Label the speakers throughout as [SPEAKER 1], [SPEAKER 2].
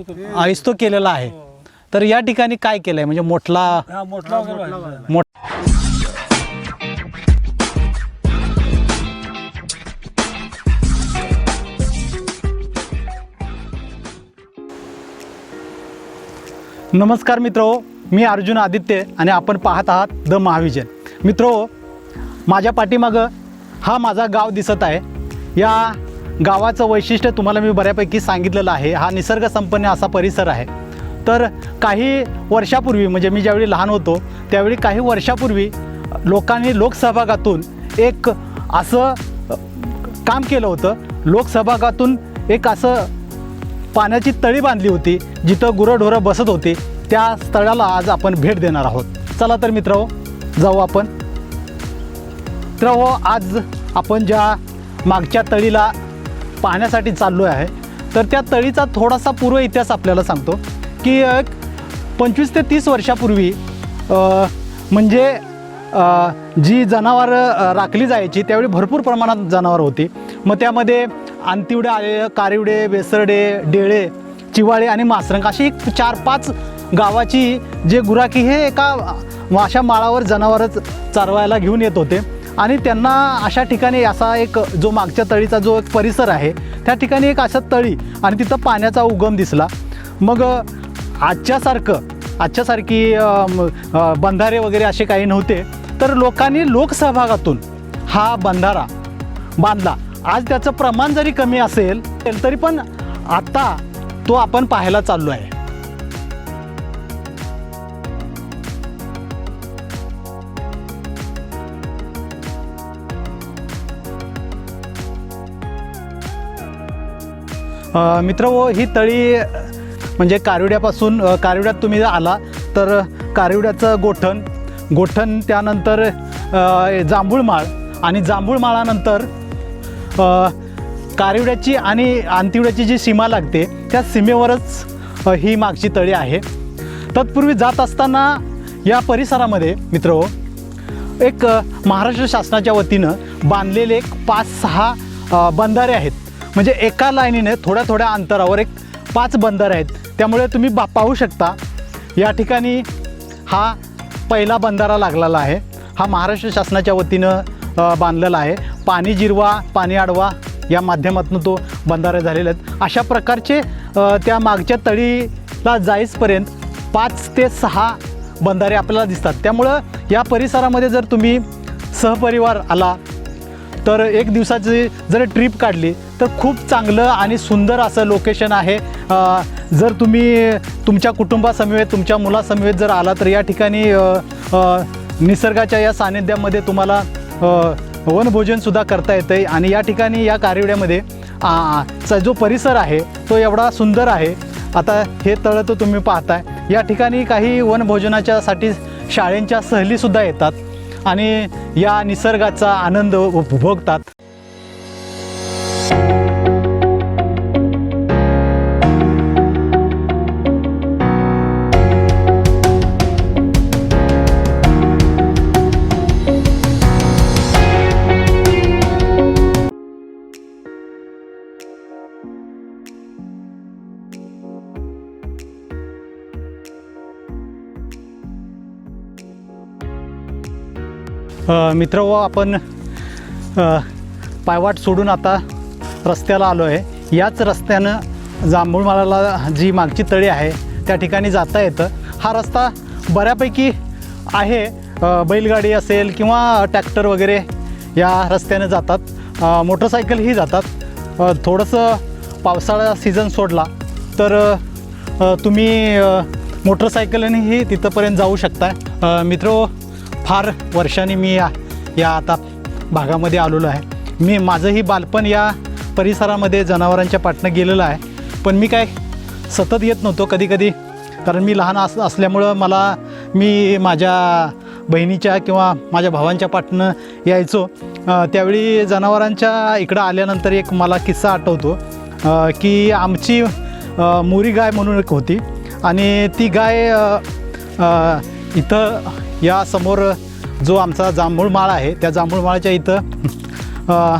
[SPEAKER 1] आयस्तो
[SPEAKER 2] केलेला आहे. तर या ठिकाणी काय केलंय? म्हणजे मोठला
[SPEAKER 1] हा मोठला वगैरे व्हायचा.
[SPEAKER 2] मोठ नमस्कार मित्रो मी अर्जुन आदित्य आणि आपण पाहत आहात द महाविजन. मित्रो माझ्या पाठीमागं हा माझा गाव दिसत आहे. या गावाचं वैशिष्ट्य तुम्हाला मी बऱ्यापैकी सांगितलेलं आहे. हा निसर्गसंपन्न असा परिसर आहे. तर काही वर्षापूर्वी म्हणजे मी ज्यावेळी लहान होतो त्यावेळी काही वर्षापूर्वी लोकांनी लोकसहभागातून एक असं काम केलं होतं. लोकसहभागातून एक असं पाण्याची तळी बांधली होती जिथं गुरंढोरं बसत होती. त्या स्थळाला आज आपण भेट देणार आहोत. चला तर मित्र जाऊ आपण. मित्र आज आपण ज्या मागच्या तळीला पाहण्यासाठी चाललो आहे. तर त्या तळीचा थोडासा पूर्व इतिहास आपल्याला सांगतो की एक पंचवीस ते तीस वर्षापूर्वी म्हणजे जी जनावरं राखली जायची त्यावेळी भरपूर प्रमाणात जनावरं होती. मग त्यामध्ये अंतिवडे आले कारिवडे बेसरडे डेळे चिवाळे आणि मासरंग अशी एक चार पाच गावाची जे गुराखी हे एका अशा माळावर जनावरच चारवायला घेऊन येत होते. आणि त्यांना अशा ठिकाणी असा एक जो मागच्या तळीचा जो एक परिसर आहे त्या ठिकाणी एक अशा तळी आणि तिथं पाण्याचा उगम दिसला. मग आजच्यासारखं आजच्यासारखी बंधारे वगैरे असे काही नव्हते तर लोकांनी लोकसहभागातून हा बंधारा बांधला. आज त्याचं प्रमाण जरी कमी असेल तरी पण आत्ता तो आपण पाहायला चाललो आहे. मित्र हो ही तळी म्हणजे कारिवड्यापासून कारिवड्यात तुम्ही आला तर कारिवड्याचं गोठण गोठण त्यानंतर जांभूळमाळ आणि जांभूळमाळानंतर कारिवड्याची आणि अंतिवड्याची जी सीमा लागते त्या सीमेवरच ही मागची तळी आहे. तत्पूर्वी जात असताना या परिसरामध्ये मित्र हो एक महाराष्ट्र शासनाच्या वतीनं बांधलेले एक पाच सहा बंधारे आहेत. म्हणजे एका लाईनीने थोड्या थोड्या अंतरावर एक पाच बंदर आहेत. त्यामुळे तुम्ही बा पाहू शकता या ठिकाणी हा पहिला बंधारा लागलेला आहे. हा महाराष्ट्र शासनाच्या वतीनं बांधलेला आहे. पाणी जिरवा पाणी अडवा या माध्यमातून तो बंधारे झालेले आहेत. अशा प्रकारचे त्या मागच्या तळीला जाईसपर्यंत पाच ते सहा बंधारे आपल्याला दिसतात. त्यामुळं या परिसरामध्ये जर तुम्ही सहपरिवार आला तर एक दिवसाची जर ट्रिप काढली तर खूप चांगलं आणि सुंदर असं लोकेशन आहे. जर तुम्ही तुमच्या कुटुंबासमवेत तुमच्या मुलासमवेत जर आला तर या ठिकाणी निसर्गाच्या या सानिध्यामध्ये तुम्हाला वनभोजनसुद्धा करता येतं आहे आणि या ठिकाणी या कारिवड्यामध्ये चा जो परिसर आहे तो एवढा सुंदर आहे. आता हे तळं तर तुम्ही पाहताय. या ठिकाणी काही वनभोजनाच्यासाठी शाळेंच्या सहलीसुद्धा येतात. आणि या निसर्गाचा आनंद उपभोगतात. मित्र व आपण पायवाट सोडून आता रस्त्याला आलो आहे याच रस्त्यानं जांभूळमाळाला जी मागची तळी आहे त्या ठिकाणी जाता येतं. हा रस्ता बऱ्यापैकी आहे. बैलगाडी असेल किंवा ट्रॅक्टर वगैरे या रस्त्यानं जातात. मोटरसायकलही जातात. थोडंसं पावसाळा सीझन सोडला तर तुम्ही मोटरसायकलनेही तिथंपर्यंत जाऊ शकता. मित्र हो, फार वर्षाने मी या या आता भागामध्ये आलेलो आहे. मी माझंही बालपण या परिसरामध्ये जनावरांच्या पाटणं गेलेलं आहे. पण मी काय सतत येत नव्हतो कधी कधी कारण मी लहान अस असल्यामुळं मला मी माझ्या बहिणीच्या किंवा माझ्या भावांच्या पाटणं यायचो. त्यावेळी जनावरांच्या इकडं आल्यानंतर एक मला किस्सा आठवतो. की आमची मोरी गाय म्हणून एक होती. आणि ती गाय इथं या समोर जो आमचा जांभूळ माळ आहे त्या जांभूळ माळाच्या इथं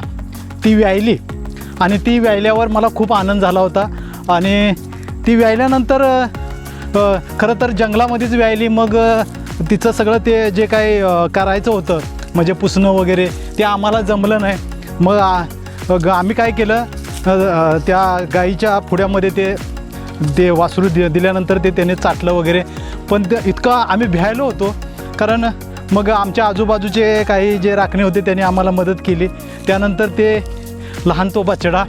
[SPEAKER 2] ती व्यायली. आणि ती व्यायल्यावर मला खूप आनंद झाला होता. आणि ती व्यायल्यानंतर खरं तर जंगलामध्येच व्यायली. मग तिचं सगळं ते जे काही करायचं होतं म्हणजे पुसणं वगैरे ते आम्हाला जमलं नाही. मग ग- आम्ही काय केलं त्या गाईच्या पुढ्यामध्ये ते ते वासरू दि दिल्यानंतर ते त्याने चाटलं वगैरे. पण ते इतकं आम्ही भ्यायलो होतो कारण मग आमच्या आजूबाजूचे काही जे राखणे होते त्यांनी आम्हाला मदत केली. त्यानंतर ते लहान तो बछडा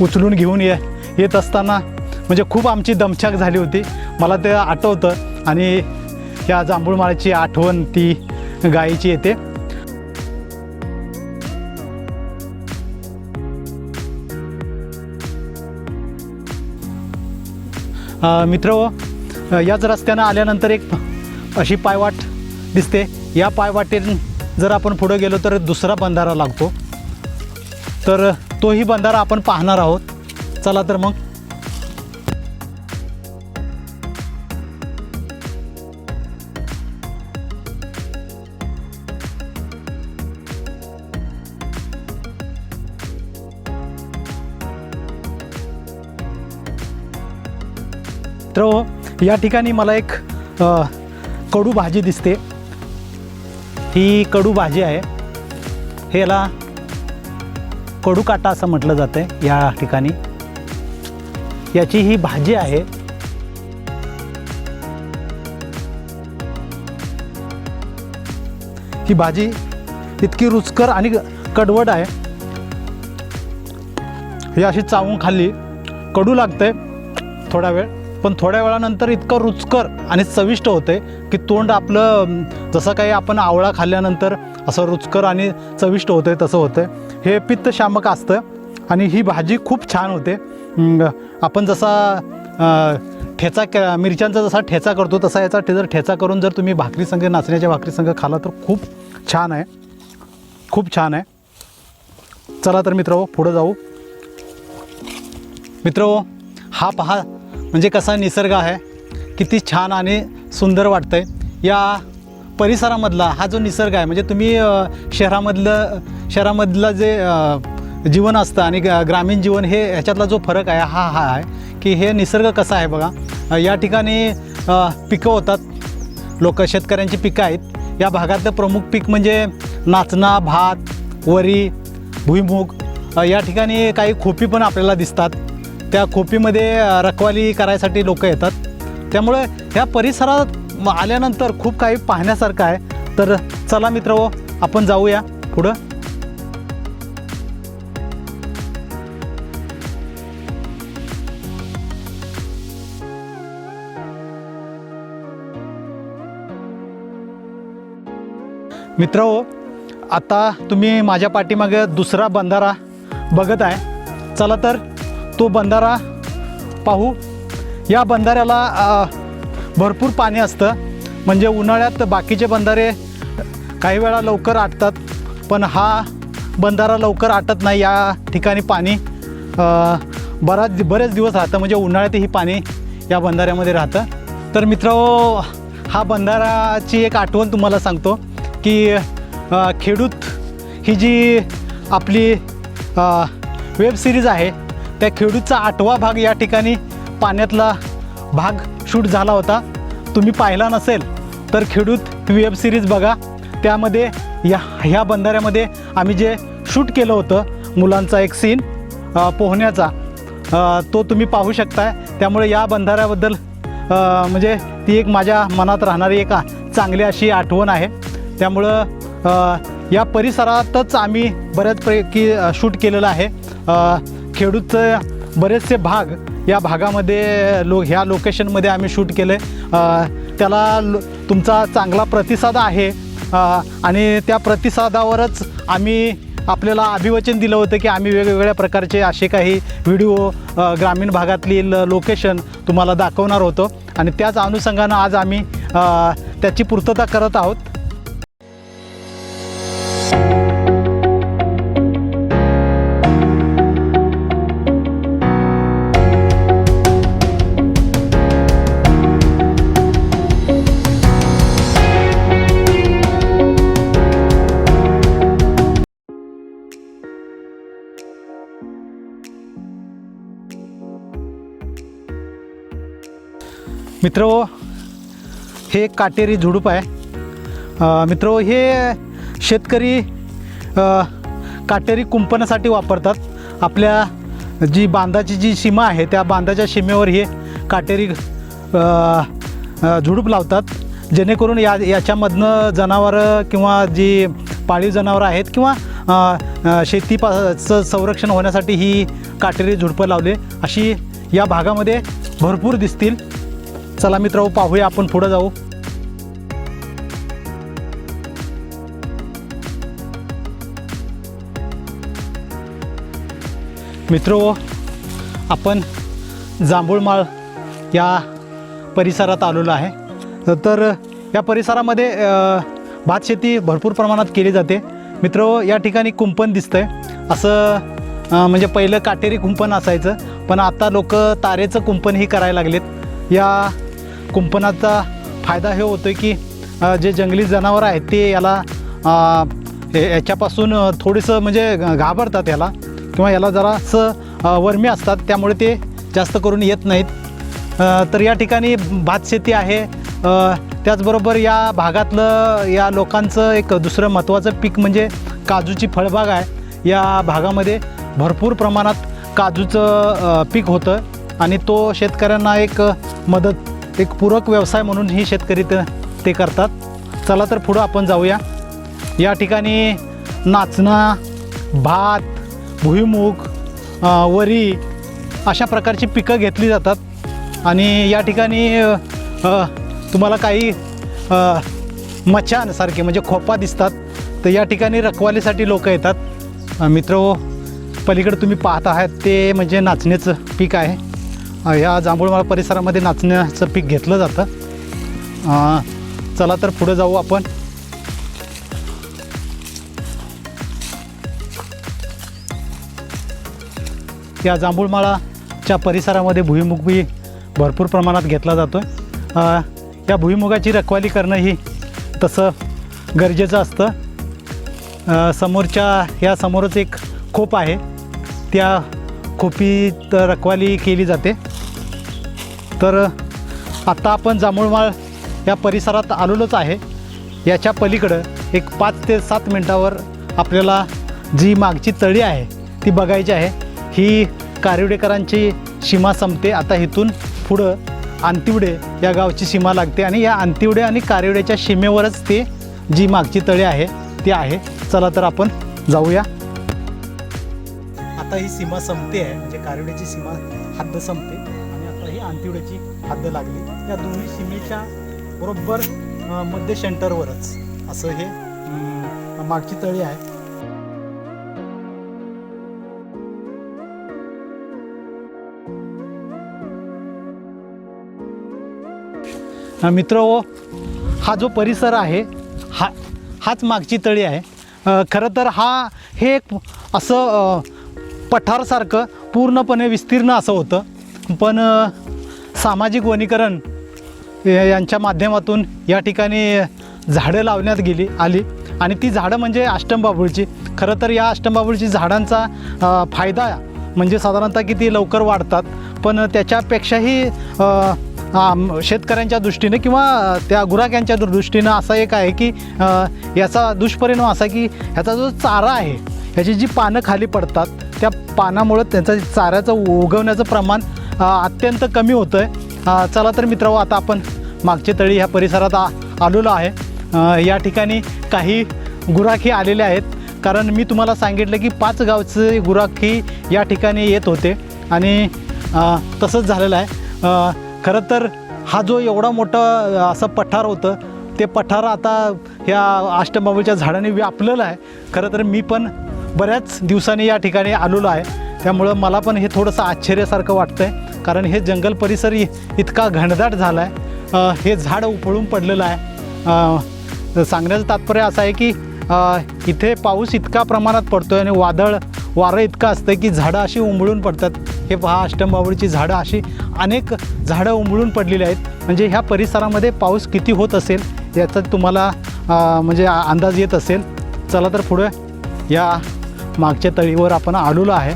[SPEAKER 2] उचलून घेऊन ये येत असताना म्हणजे खूप आमची दमछाक झाली होती. मला ते आठवतं आणि या जांभूळमाळ्याची आठवण ती गायीची येते. मित्र याच रस्त्यानं आल्यानंतर एक अशी पायवाट दिसते. या पायवाटेन जर आपण पुढं गेलो तर दुसरा बंधारा लागतो. तर तोही बंधारा आपण पाहणार आहोत. चला तर मग. तर हो, या ठिकाणी मला एक कडू भाजी दिसते. ही कडू भाजी आहे. हे याला कडू काटा असं म्हटलं जातं आहे या ठिकाणी. याची ही भाजी आहे. ही भाजी इतकी रुचकर आणि कडवट आहे. ही अशी चावून खाल्ली. कडू लागते थोडा वेळ. पण थोड्या वेळानंतर इतकं रुचकर आणि चविष्ट होते की तोंड आपलं जसं काही आपण आवळा खाल्ल्यानंतर असं रुचकर आणि चविष्ट होते तसं होतं. हे पित्तशामक असतं आणि ही भाजी खूप छान होते. आपण जसा ठेचा क मिरच्यांचा जसा ठेचा करतो तसा याचा जर ठेचा करून जर तुम्ही भाकरी संघ नाचण्याच्या भाकरी संघ खाला तर खूप छान आहे. खूप छान आहे. चला तर मित्र पुढं जाऊ. मित्र हा पहा म्हणजे कसा निसर्ग आहे किती छान आणि सुंदर वाटतं आहे या परिसरामधला हा जो निसर्ग आहे म्हणजे तुम्ही शहरामधलं शहरामधलं जे जीवन असतं आणि ग- ग्रामीण जीवन हे ह्याच्यातला जो फरक आहे हा हा आहे की हे निसर्ग कसा आहे बघा. या ठिकाणी पिकं होतात. लोक शेतकऱ्यांची पिकं आहेत. या भागातलं प्रमुख पीक म्हणजे नाचणा भात वरी भुईमूग. या ठिकाणी काही खोपी पण आपल्याला दिसतात. त्या खोपीमध्ये रखवाली करायसाठी लोक येतात. त्यामुळे ह्या परिसरात आल्यानंतर खूप काही पाहण्यासारखं आहे. तर चला मित्र हो, आपण जाऊया पुढं. मित्र हो, आता तुम्ही माझ्या पाठीमागे दुसरा बंधारा बघत आहे. चला तर तो बंधारा पाहू. या बंधाऱ्याला भरपूर पाणी असतं. म्हणजे उन्हाळ्यात बाकीचे बंधारे काही वेळा लवकर आटतात. पण हा बंधारा लवकर आटत नाही. या ठिकाणी पाणी बराच बरेच दिवस राहतं. म्हणजे उन्हाळ्यातही पाणी या बंधाऱ्यामध्ये राहतं. तर मित्र हा बंधाराची एक आठवण तुम्हाला सांगतो की खेडूत ही जी आपली वेब सिरीज आहे त्या खेडूतचा आठवा भाग या ठिकाणी पाण्यातला भाग शूट झाला होता. तुम्ही पाहिला नसेल तर खेडूत वेब सिरीज बघा. त्यामध्ये या ह्या बंधाऱ्यामध्ये आम्ही जे शूट केलं होतं मुलांचा एक सीन पोहण्याचा तो तुम्ही पाहू शकताय. त्यामुळे या बंधाऱ्याबद्दल म्हणजे ती एक माझ्या मनात राहणारी एक चांगली अशी आठवण आहे. त्यामुळं या परिसरातच आम्ही बऱ्याचपैकी शूट केलेलं आहे. खेडूतचं बरेचसे भाग या भागामध्ये लो ह्या लोकेशनमध्ये आम्ही शूट केले त्याला लो तुमचा चांगला प्रतिसाद आहे. आणि त्या प्रतिसादावरच आम्ही आपल्याला अभिवचन दिलं होतं की आम्ही वेगवेगळ्या प्रकारचे असे काही व्हिडिओ ग्रामीण भागातील लोकेशन तुम्हाला दाखवणार होतो. आणि त्याच अनुषंगानं आज आम्ही त्याची पूर्तता करत आहोत. मित्र हे एक काटेरी झुडूप आहे. मित्र हे शेतकरी काटेरी कुंपणासाठी वापरतात. आपल्या जी बांधाची जी सीमा आहे त्या बांधाच्या सीमेवर हे काटेरी झुडूप लावतात. जेणेकरून या याच्यामधनं जनावरं किंवा जी पाळीव जनावरं आहेत किंवा अ, शेतीपाचं संरक्षण होण्यासाठी ही काटेरी झुडपं लावले अशी या भागामध्ये भरपूर दिसतील. चला मित्र हो, पाहूया आपण पुढं जाऊ. मित्र हो, आपण जांभूळमाळ या परिसरात आलेलो आहे. तर या परिसरामध्ये भात शेती भरपूर प्रमाणात केली जाते. मित्र हो, या ठिकाणी कुंपण दिसतंय. असं म्हणजे पहिलं काटेरी कुंपण असायचं. पण आता लोक तारेचं कुंपणही करायला लागलेत. या कुंपणाचा फायदा हे होतो की जे जंगली जनावरं आहेत ते याला याच्यापासून थोडंसं म्हणजे घाबरतात याला. किंवा याला जरासं वर्मी असतात त्यामुळे ते जास्त करून येत नाहीत. तर या ठिकाणी भात शेती आहे. त्याचबरोबर या भागातलं या लोकांचं एक दुसरं महत्त्वाचं पीक म्हणजे काजूची फळबाग आहे. या भागामध्ये भरपूर प्रमाणात काजूचं पीक होतं. आणि तो शेतकऱ्यांना एक मदत एक पूरक व्यवसाय म्हणून ही शेतकरी ते करतात. चला तर पुढं आपण जाऊया. या ठिकाणी नाचणं भात भुईमूग वरी अशा प्रकारची पिकं घेतली जातात. आणि या ठिकाणी तुम्हाला काही मचानसारखे म्हणजे खोपा दिसतात. तर या ठिकाणी रखवालीसाठी लोक येतात. मित्र पलीकडे तुम्ही पाहत आहात ते म्हणजे नाचण्याचं पीक आहे. ह्या या जांभूळमाळ परिसरामध्ये नाचण्याचं पीक घेतलं जातं. चला तर पुढं जाऊ आपण. या जांभूळमाळाच्या परिसरामध्ये भुईमुग बी भरपूर प्रमाणात घेतला जातो या भुईमुगाची रखवाली करणं ही तसं गरजेचं असतं. समोरच्या या समोरच एक खोप आहे. त्या खोपीत रखवाली केली जाते. तर आत्ता आपण जांभूळमाळ या परिसरात आलेलोच आहे. याच्या पलीकडं एक पाच ते सात मिनटावर आपल्याला जी मागची तळी आहे ती बघायची आहे. ही कारिवडेकरांची सीमा संपते. आता इथून पुढं अंतिवडे या गावची सीमा लागते आणि या अंतिवडे आणि कारिवड्याच्या सीमेवरच ते जी मागची तळी आहे ती आहे. चला तर आपण जाऊया. आता ही सीमा संपते आहे म्हणजे कारिवड्याची सीमा हद्द संपते. तिवड्याची हद्द लागली. या दोन्ही सीमेच्या बरोबर मध्य सेंटरवरच. असं हे मागची तळी आहे. मित्र हो, हा जो परिसर आहे हा हाच मागची तळी आहे. खरं तर हा हे एक असं पठारसारखं पूर्णपणे विस्तीर्ण असं होतं. पण सामाजिक वनीकरण या- यांच्या माध्यमातून या ठिकाणी झाडं लावण्यात गेली आली. आणि ती झाडं म्हणजे अष्टमबाबूळची खरं तर या अष्टमबाबुळची झाडांचा फायदा म्हणजे साधारणतः किती लवकर वाढतात. पण त्याच्यापेक्षाही शेतकऱ्यांच्या दृष्टीने किंवा त्या गुराख्यांच्या दृष्टीनं असा एक आहे की याचा दुष्परिणाम असा की ह्याचा जो चारा आहे ह्याची जी पानं खाली पडतात त्या पानामुळं त्यांचा चाऱ्याचं उगवण्याचं प्रमाण अत्यंत कमी होतं आहे चला तर मित्र आता आपण मागचे तळी ह्या परिसरात आ आलेलो आहे. या ठिकाणी काही गुराखी आलेले आहेत. कारण मी तुम्हाला सांगितलं की पाच गावचे गुराखी या ठिकाणी येत होते. आणि तसंच झालेलं आहे. खरं तर हा जो एवढा मोठा असं पठार होतं ते पठार आता ह्या अष्टबाबूच्या झाडाने व्यापलेलं आहे. खरं तर मी पण बऱ्याच दिवसांनी या ठिकाणी आलेलो आहे. त्यामुळं मला पण हे थोडंसं आश्चर्यासारखं वाटतं आहे कारण हे जंगल परिसर इतका घनदाट झाला आहे हे झाड उपळून पडलेलं आहे. सांगण्याचं तात्पर्य असं आहे की इथे पाऊस इतका प्रमाणात पडतो आहे आणि वादळ वारं इतकं असतं की झाडं अशी उंबळून पडतात. हे पहा अष्टमबावळीची झाडं अशी अनेक झाडं उंबळून पडलेली आहेत. म्हणजे ह्या परिसरामध्ये पाऊस किती होत असेल याचा तुम्हाला म्हणजे अंदाज येत असेल. चला तर पुढं या मागच्या तळीवर आपण आडूला आहे.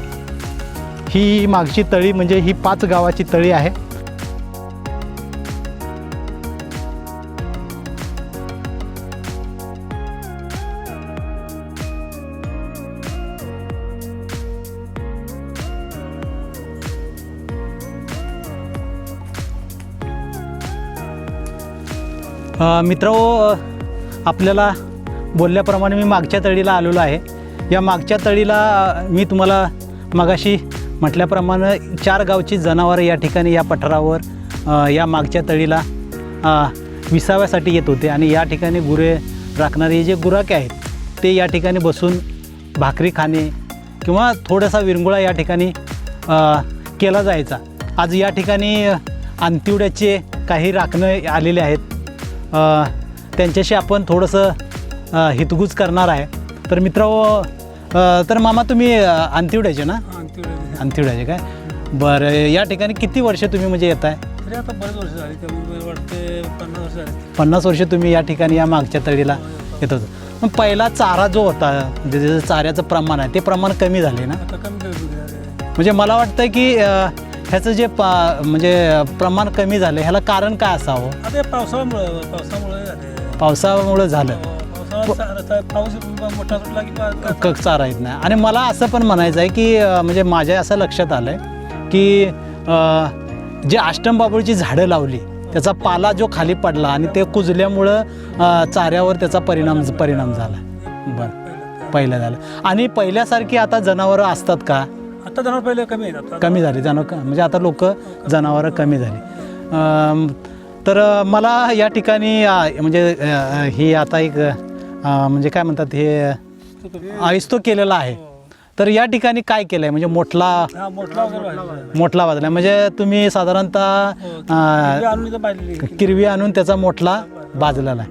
[SPEAKER 2] ही मागची तळी म्हणजे ही पाच गावाची तळी आहे. मित्रो आपल्याला बोलल्याप्रमाणे मी मागच्या तळीला आलेलो आहे. या मागच्या तळीला मी तुम्हाला मगाशी म्हटल्याप्रमाणे चार गावची जनावरं या ठिकाणी या पठारावर या मागच्या तळीला विसाव्यासाठी येत होते. आणि या ठिकाणी गुरे राखणारे जे गुराके आहेत ते या ठिकाणी बसून भाकरी खाणे किंवा थोडासा विरंगुळा या ठिकाणी केला जायचा. आज या ठिकाणी अंतिवड्याचे काही राखणं आलेले आहेत. त्यांच्याशी आपण थोडंसं हितगुज करणार आहे. तर मित्र तर मामा तुम्ही अंतिवड्याचे ना? अंतिवड्याचे. काय? बरं या ठिकाणी किती वर्ष तुम्ही म्हणजे येत आहे
[SPEAKER 1] तरी आता बरेच वर्ष झाली कमी वाटते पन्नास वर्ष झाली.
[SPEAKER 2] पन्नास वर्ष तुम्ही या ठिकाणी या मागच्या तळीला येत होतो. मग पहिला चारा जो होता म्हणजे जे चाऱ्याचं प्रमाण आहे ते प्रमाण कमी झाले ना?
[SPEAKER 1] आता कमी कमी झाले.
[SPEAKER 2] म्हणजे मला वाटतं की अ, ह्याचं जे पा म्हणजे प्रमाण कमी झालं ह्याला कारण काय असावं?
[SPEAKER 1] आता हे पावसामुळे पावसामुळे झाले.
[SPEAKER 2] पावसामुळं झालं.
[SPEAKER 1] चा- पाऊस मोठा सुटला की
[SPEAKER 2] चारा येत नाही. आणि मला असं पण म्हणायचं आहे की म्हणजे माझ्या असं लक्षात आलं आहे की अ, जे अष्टमबाबूळची झाडं लावली त्याचा पाला जो खाली पडला आणि ते कुजल्यामुळं अ, चाऱ्यावर त्याचा परिणाम परिणाम झाला. बरं. पहिलं झालं. आणि पहिल्यासारखी आता जनावरं असतात का?
[SPEAKER 1] आता जनावर पहिले कमी आहेत. आता
[SPEAKER 2] कमी झाली. जनावर म्हणजे आता लोक जनावरं कमी झाली. अम, तर मला या ठिकाणी अ, म्हणजे अ, ही आता एक म्हणजे काय म्हणतात हे आयस्तो केलेला आहे. तर या ठिकाणी काय केलं आहे म्हणजे मोठला
[SPEAKER 1] हा
[SPEAKER 2] मोठला बाजला म्हणजे तुम्ही साधारणतः
[SPEAKER 1] पाहिलेली
[SPEAKER 2] किरवी आणून त्याचा मोठला भाजलेला आहे.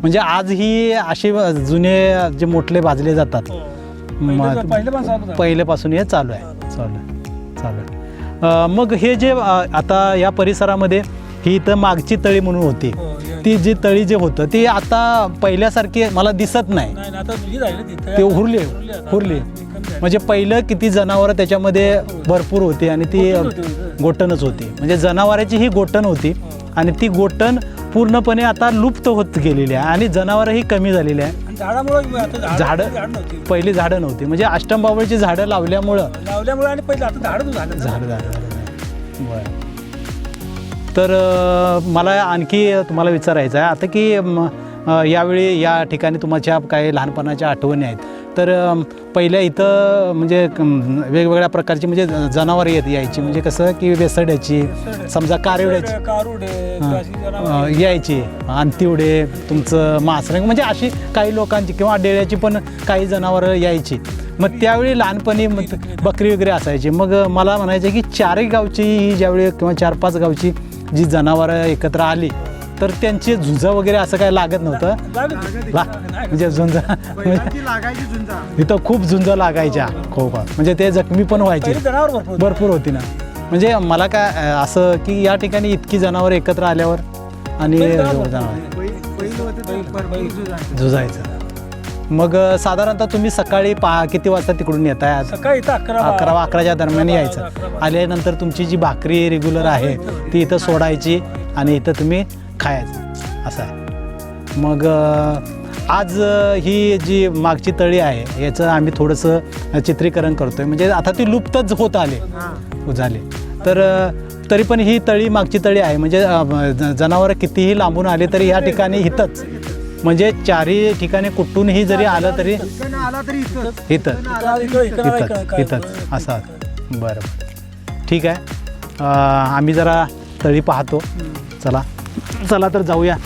[SPEAKER 2] म्हणजे आज ही असे जुने जे मोठले भाजले जातात.
[SPEAKER 1] चालू
[SPEAKER 2] पहिल्यापासून हे चालू आहे. चालू आहे. चालू आहे. मग हे जे आता या परिसरामध्ये ही इथं मागची तळी म्हणून होती.
[SPEAKER 1] हो,
[SPEAKER 2] ती जी तळी जे होतं ती आता पहिल्यासारखी मला दिसत नाही.
[SPEAKER 1] नाही आता तुझी झाली तिथे.
[SPEAKER 2] ते हुरली हुरली म्हणजे पहिलं किती जनावरं त्याच्यामध्ये भरपूर होती आणि ती गोटणच होती म्हणजे जनावरांची ही गोटण होती आणि ती गोटण पूर्णपणे आता लुप्त होत गेलेली आहे आणि जनावरही कमी झालेली आहे.
[SPEAKER 1] झाडामुळे आता झाड
[SPEAKER 2] झाडं
[SPEAKER 1] झाड नव्हती.
[SPEAKER 2] पहिली झाडं नव्हती. म्हणजे अष्टमबाबळची झाडं लावल्यामुळं
[SPEAKER 1] लावल्यामुळे आणि पहिले आता झाड झालं ना.
[SPEAKER 2] झालं झालं झालं बरं. तर मला आणखी तुम्हाला विचारायचं आहे. आता की यावेळी या ठिकाणी तुमच्या काही लहानपणाच्या आठवणी आहेत. तर पहिल्या इथं म्हणजे वेगवेगळ्या प्रकारची म्हणजे जनावर येत यायची. म्हणजे कसं की वेसड्याची समजा कारेवड्याची. यायची. अंतिवडे तुमचं मासरंग म्हणजे अशी काही लोकांची किंवा डेळ्याची पण काही जनावरं यायची. मग त्यावेळी लहानपणी मग बकरी वगैरे असायची. मग मला म्हणायचं की चारही गावची ही ज्यावेळी किंवा चार पाच गावची जी जनावरं एकत्र आली तर त्यांची झुंजा वगैरे असं काही लागत नव्हतं. ला. म्हणजे झुंजा
[SPEAKER 3] बैलांची लागायची झुंजा
[SPEAKER 2] इथं खूप झुंजा लागायच्या खूप म्हणजे ते जखमी पण व्हायचे
[SPEAKER 1] भरपूर होते.
[SPEAKER 2] ना म्हणजे मला काय असं की या ठिकाणी इतकी जनावर एकत्र आल्यावर आणि
[SPEAKER 3] झुंजायचे.
[SPEAKER 2] मग साधारणतः तुम्ही सकाळी पहा किती वाजता तिकडून येत आहे
[SPEAKER 1] सकाळी इथं अकरा
[SPEAKER 2] अकरा अकराच्या दरम्यान यायचं. आल्यानंतर तुमची जी भाकरी रेग्युलर आहे ती इथं सोडायची आणि इथं तुम्ही खायचं. असं आहे. मग आज ही जी मागची तळी आहे याचं आम्ही थोडंसं चित्रीकरण करतोय. म्हणजे आता ती लुप्तच होत आले.
[SPEAKER 3] हा.
[SPEAKER 2] झाले. तर तरी पण ही तळी मागची तळी आहे. म्हणजे जनावर कितीही लांबून आले तरी या ठिकाणी इथंच म्हणजे चारही ठिकाणी कुठूनही जरी आलं तरी
[SPEAKER 3] आला
[SPEAKER 2] इथं.
[SPEAKER 3] तरी इथंच.
[SPEAKER 2] इथंच.
[SPEAKER 1] काय-
[SPEAKER 2] असं. बरं. बरं ठीक आहे. आम्ही जरा तळी पाहतो. चला. चला तर जाऊया.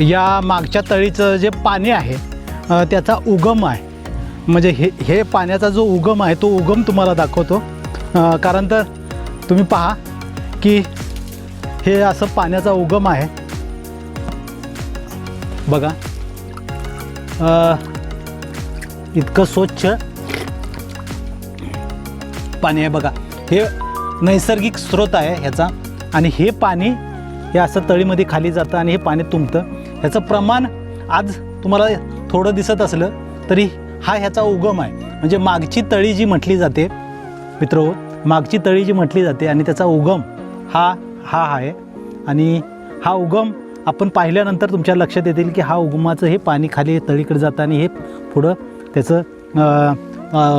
[SPEAKER 2] या मागच्या तळीचं जे पाणी आहे त्याचा उगम आहे. म्हणजे हे हे पाण्याचा जो उगम आहे तो उगम तुम्हाला दाखवतो. कारण तर तुम्ही पहा की हे असं पाण्याचा उगम आहे. बघा. इतकं स्वच्छ पाणी आहे बघा. हे नैसर्गिक स्रोत आहे ह्याचा. आणि हे पाणी हे असं तळीमध्ये खाली जातं आणि हे पाणी तुंबतं. ह्याचं प्रमाण आज तुम्हाला थोडं दिसत असलं तरी हा ह्याचा उगम आहे. म्हणजे मागची तळी जी म्हटली जाते मित्र मागची तळी जी म्हटली जाते आणि त्याचा उगम हा हा आहे. आणि हा उगम आपण पाहिल्यानंतर तुमच्या लक्षात येतील की हा उगमाचं हे पाणी खाली तळीकडे जातं आणि हे पुढं त्याचं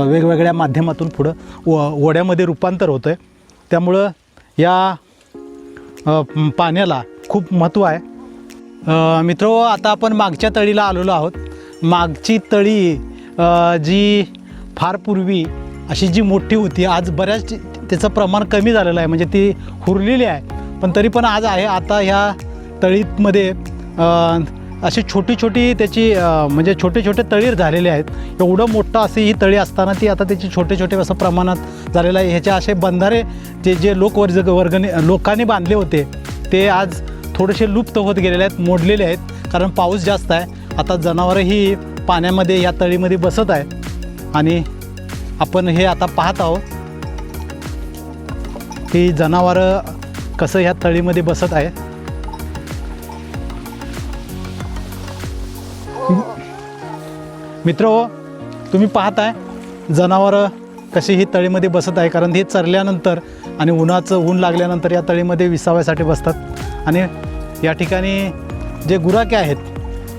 [SPEAKER 2] वेगवेगळ्या माध्यमातून पुढं व ओढ्यामध्ये रूपांतर होतं आहे त्यामुळं या पाण्याला खूप महत्त्व आहे. मित्र आता आपण मागच्या तळीला आलेलो आहोत. मागची तळी जी फार पूर्वी अशी जी मोठी होती आज बऱ्याच त्याचं प्रमाण कमी झालेलं आहे. म्हणजे ती हुरलेली आहे. पण तरी पण आज आहे. आता ह्या तळीतमध्ये अशी छोटी छोटी त्याची म्हणजे छोटे छोटे तळीर झालेले आहेत. एवढं मोठं असे ही तळी असताना ती आता त्याची छोटे छोटे असं प्रमाणात झालेलं आहे. ह्याचे असे बंधारे जे जे लोक वर्ग लोकांनी बांधले होते ते आज थोडेसे लुप्त होत गेलेले आहेत मोडलेले आहेत. कारण पाऊस जास्त आहे. आता जनावरही पाण्यामध्ये या तळीमध्ये बसत आहे. आणि आपण हे आता पाहत आहोत की जनावरं कसं ह्या तळीमध्ये बसत आहे. मित्र हो, तुम्ही पाहताय जनावरं कशी ही तळीमध्ये बसत आहे कारण हे चरल्यानंतर आणि उन्हाचं ऊन लागल्यानंतर या तळीमध्ये विसाव्यासाठी बसतात. आणि या ठिकाणी जे गुराके आहेत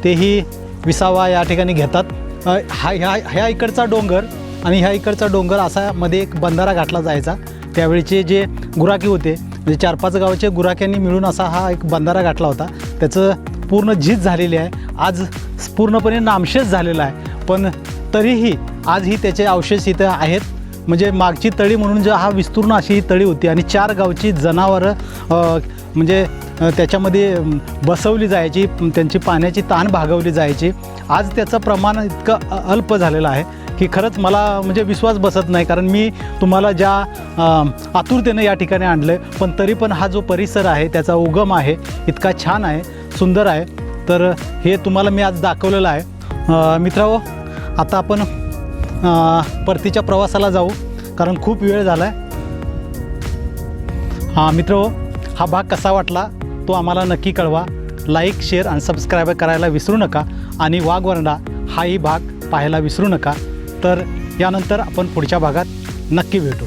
[SPEAKER 2] तेही विसावा या ठिकाणी घेतात. हा ह्या ह्या इकडचा डोंगर आणि ह्या इकडचा डोंगर असा मध्ये एक बंधारा घातला जायचा. त्यावेळीचे जे गुराकी होते म्हणजे चार पाच गावाचे गुराक्यांनी मिळून असा हा एक बंधारा घातला होता. त्याचं पूर्ण झीज झालेली आहे. आज पूर्णपणे नामशेष झालेला आहे. पण तरीही आजही त्याचे अवशेष इथं आहेत. म्हणजे मागची तळी म्हणून जे हा विस्तूर्ण अशी ही तळी होती आणि चार गावची जनावरं म्हणजे त्याच्यामध्ये बसवली जायची त्यांची पाण्याची ताण भागवली जायची. आज त्याचं प्रमाण इतकं अल्प झालेलं आहे की खरंच मला म्हणजे विश्वास बसत नाही. कारण मी तुम्हाला ज्या आतुरतेने आतुरतेनं या ठिकाणी आणलं आहे पण तरी पण हा जो परिसर आहे त्याचा उगम आहे इतका छान आहे सुंदर आहे. तर हे तुम्हाला मी आज दाखवलेलं आहे. अ, आता आपण परतीच्या प्रवासाला जाऊ कारण खूप वेळ झाला आहे हां मित्र हा भाग कसा वाटला? तो आम्हाला नक्की कळवा. लाईक शेअर आणि सबस्क्राईब करायला विसरू नका. आणि वाघवरंडा हाही भाग पाहायला विसरू नका. तर यानंतर आपण पुढच्या भागात नक्की भेटू.